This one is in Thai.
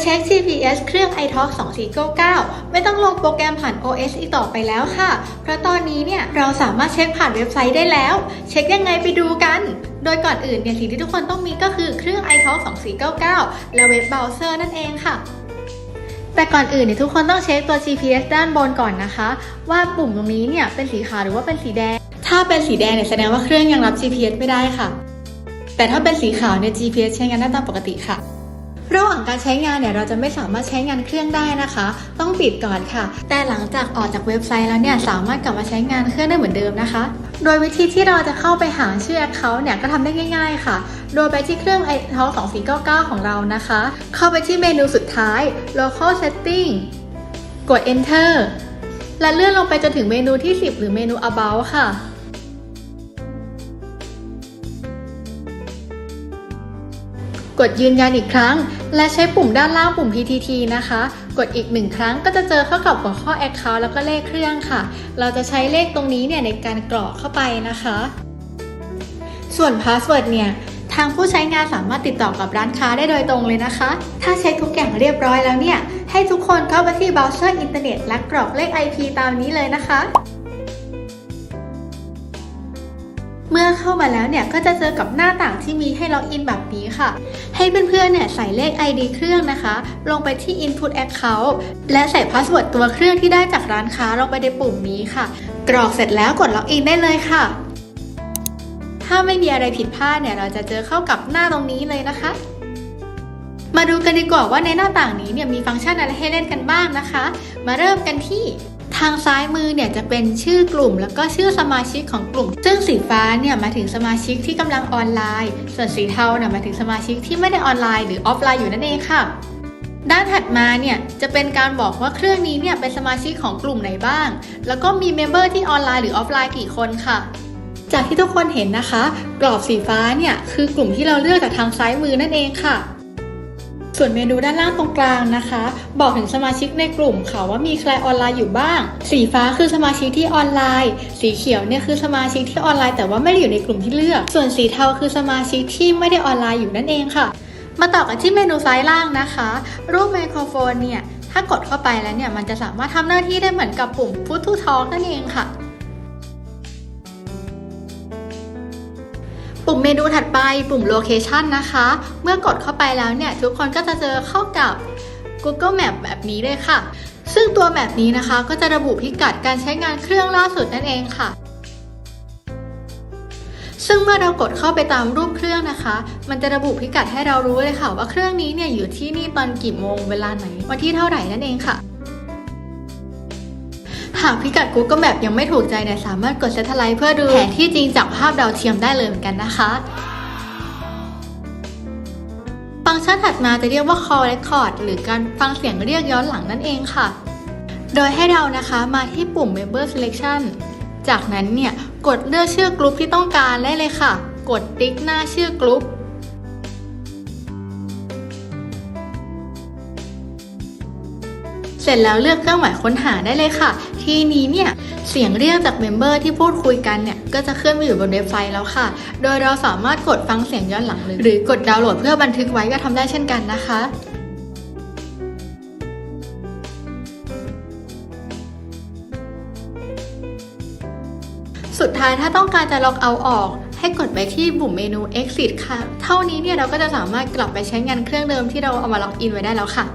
เช็ค GPS เครื่อง iTalk 2499 ไม่ต้องลงโปรแกรมผ่าน OS อีกต่อไปแล้วค่ะ เพราะตอนนี้เนี่ยเราสามารถเช็คผ่านเว็บไซต์ได้แล้ว เช็คยังไงไปดูกัน โดยก่อนอื่นเนี่ยสิ่งที่ทุกคนต้องมีก็คือเครื่อง iTalk 2499 และเว็บเบราว์เซอร์นั่นเองค่ะแต่ก่อนอื่นเนี่ยทุกคนต้องเช็คตัว GPS ด้านบนก่อนนะคะ ว่าปุ่มตรงนี้เนี่ยเป็นสีขาวหรือว่าเป็นสีแดง ถ้าเป็นสีแดงเนี่ยแสดงว่าเครื่องยังรับ GPS ไม่ได้ค่ะ แต่ถ้าเป็นสีขาวเนี่ย GPS ใช้งานได้ตามปกติค่ะ ระหว่างการใช้งานเนี่ยเราจะไม่สามารถใช้งานเครื่องได้นะคะ ต้องปิดก่อนค่ะ แต่หลังจากออกจากเว็บไซต์แล้วเนี่ยสามารถกลับมาใช้งานเครื่องได้เหมือนเดิมนะคะ โดยวิธีที่เราจะเข้าไปหาชื่อ Account เนี่ยก็ทำได้ง่าย ๆ ค่ะ โดยไปที่เครื่อง i t a l 2499 ของเรานะคะ เข้าไปที่เมนูสุดท้าย local setting กด enter และเลื่อนลงไปจนถึงเมนูที่ 10 หรือเมนู about ค่ะกดยืนยันอีกครั้ง และใช้ปุ่มด้านล่างปุ่ม PTT นะคะ กดอีกหนึ่งครั้งก็จะเจอเข้ากับหัวข้อ Account แล้วก็เลขเครื่องค่ะ เราจะใช้เลขตรงนี้เนี่ยในการกรอกเข้าไปนะคะ ส่วน Password เนี่ยทางผู้ใช้งานสามารถติดต่อกับร้านค้าได้โดยตรงเลยนะคะ ถ้าเช็คทุกอย่างเรียบร้อยแล้วเนี่ย ให้ทุกคนเข้าไปที่เบราว์เซอร์อินเทอร์เน็ตและกรอกเลข IP ตามนี้เลยนะคะ เมื่อเข้ามาแล้วเนี่ยก็จะเจอกับหน้าต่างที่มีให้ล็อกอินแบบนี้ค่ะ ให้เพื่อนๆเนี่ยใส่เลข ID เครื่องนะคะ ลงไปที่ Input Account และใส่พาสเวิร์ดตัวเครื่องที่ได้จากร้านค้าลงไปในปุ่มนี้ค่ะ กรอกเสร็จแล้วกดล็อกอินได้เลยค่ะ ถ้าไม่มีอะไรผิดพลาดเนี่ยเราจะเจอเข้ากับหน้าตรงนี้เลยนะคะ มาดูกันดีกว่าว่าในหน้าต่างนี้เนี่ยมีฟังก์ชันอะไรให้เล่นกันบ้างนะคะ มาเริ่มกันที่ ทางซ้ายมือเนี่ยจะเป็นชื่อกลุ่ม แล้วก็ชื่อสมาชิกของกลุ่ม ซึ่งสีฟ้าเนี่ยมาถึงสมาชิกที่กำลังออนไลน์ ส่วนสีเทาเนี่ยมาถึงสมาชิกที่ไม่ได้ออนไลน์หรือออฟไลน์อยู่นั่นเองค่ะ ด้านถัดมาเนี่ยจะเป็นการบอกว่าเครื่องนี้เนี่ยเป็นสมาชิกของกลุ่มไหนบ้าง แล้วก็มีเมมเบอร์ที่ออนไลน์หรือออฟไลน์กี่คนค่ะจากที่ทุกคนเห็นนะคะ กรอบสีฟ้าเนี่ยคือกลุ่มที่เราเลือกจากทางซ้ายมือนั่นเองค่ะ ส่วนเมนูด้านล่างตรงกลางนะคะ บอกถึงสมาชิกในกลุ่มค่ะว่ามีใครออนไลน์อยู่บ้าง สีฟ้าคือสมาชิกที่ออนไลน์ สีเขียวเนี่ยคือสมาชิกที่ออนไลน์ แต่ว่าไม่ได้อยู่ในกลุ่มที่เลือก ส่วนสีเทาคือสมาชิกที่ไม่ได้ออนไลน์อยู่นั่นเองค่ะ มาต่อกันที่เมนูซ้ายล่างนะคะ รูปไมโครโฟนเนี่ยถ้ากดเข้าไปแล้วเนี่ยมันจะสามารถทำหน้าที่ได้เหมือนกับปุ่ม Put to Talk นั่นเองค่ะ ปุ่มเมนูถัดไปปุ่ม location นะคะ เมื่อกดเข้าไปแล้วเนี่ย ทุกคนก็จะเจอเข้ากับ Google Map แบบนี้เลยค่ะ ซึ่งตัวแมปนี้นะคะก็จะระบุพิกัดการใช้งานเครื่องล่าสุดนั่นเองค่ะ ซึ่งเมื่อเรากดเข้าไปตามรูปเครื่องนะคะ มันจะระบุพิกัดให้เรารู้เลยค่ะ ว่าเครื่องนี้เนี่ยอยู่ที่นี่ตอนกี่โมงเวลาไหนวันที่เท่าไหร่นั่นเองค่ะ หากพิกัด Google Map ยังไม่ถูกใจเนี่ยสามารถกด Satellite เพื่อดูแผนที่จริงจากภาพดาวเทียมได้เลยเหมือนกันนะคะฟังก์ชันถัดมาจะเรียกว่า Call Record หรือการฟังเสียงเรียกย้อนหลังนั่นเองค่ะ โดยให้เรานะคะมาที่ปุ่ม Member Selection จากนั้นเนี่ย กดเลือกชื่อกลุ่มที่ต้องการได้เลยค่ะ กดติ๊กหน้าชื่อกลุ่ม เสร็จแล้วเลือกเครื่องหมายค้นหาได้เลยค่ะ ทีนี้เนี่ยเสียงเรียกจากเมมเบอร์ที่พูดคุยกันเนี่ยก็จะขึ้นมาอยู่บนเว็บไซต์แล้วค่ะ โดยเราสามารถกดฟังเสียงย้อนหลังหรือหรือกดดาวน์โหลดเพื่อบันทึกไว้ก็ทำได้เช่นกันนะคะสุดท้ายถ้าต้องการจะล็อกเอาออก ให้กดไปที่ปุ่มเมนู exit ค่ะ เท่านี้เนี่ยเราก็จะสามารถกลับไปใช้งานเครื่องเดิมที่เราเอามาล็อกอินไว้ได้แล้วค่ะ